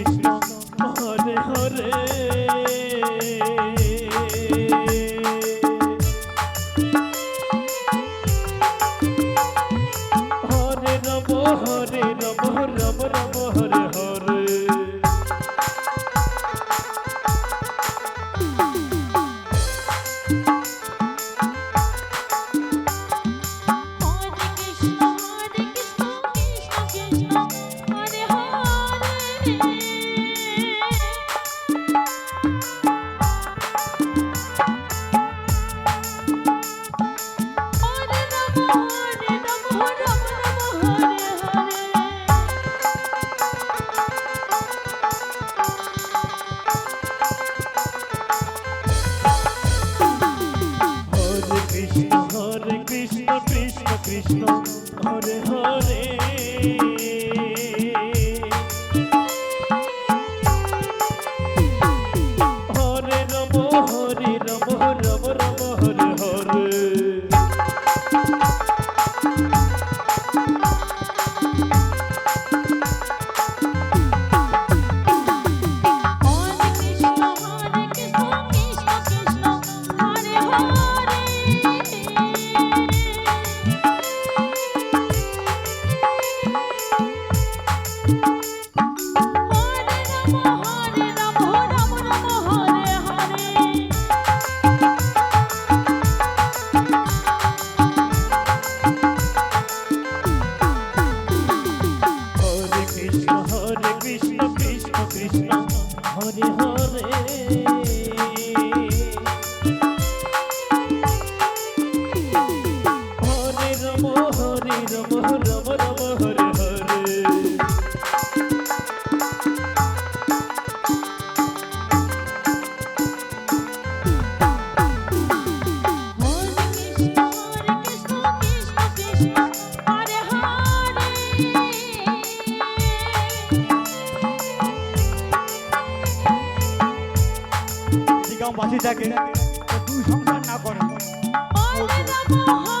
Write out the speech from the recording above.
কৃষ্ণ হরে হরে হরে রব হরে রব রাম রাম হরে নিগম বাঁচি থাকে তো দুই সংসার না করে। হরে রাম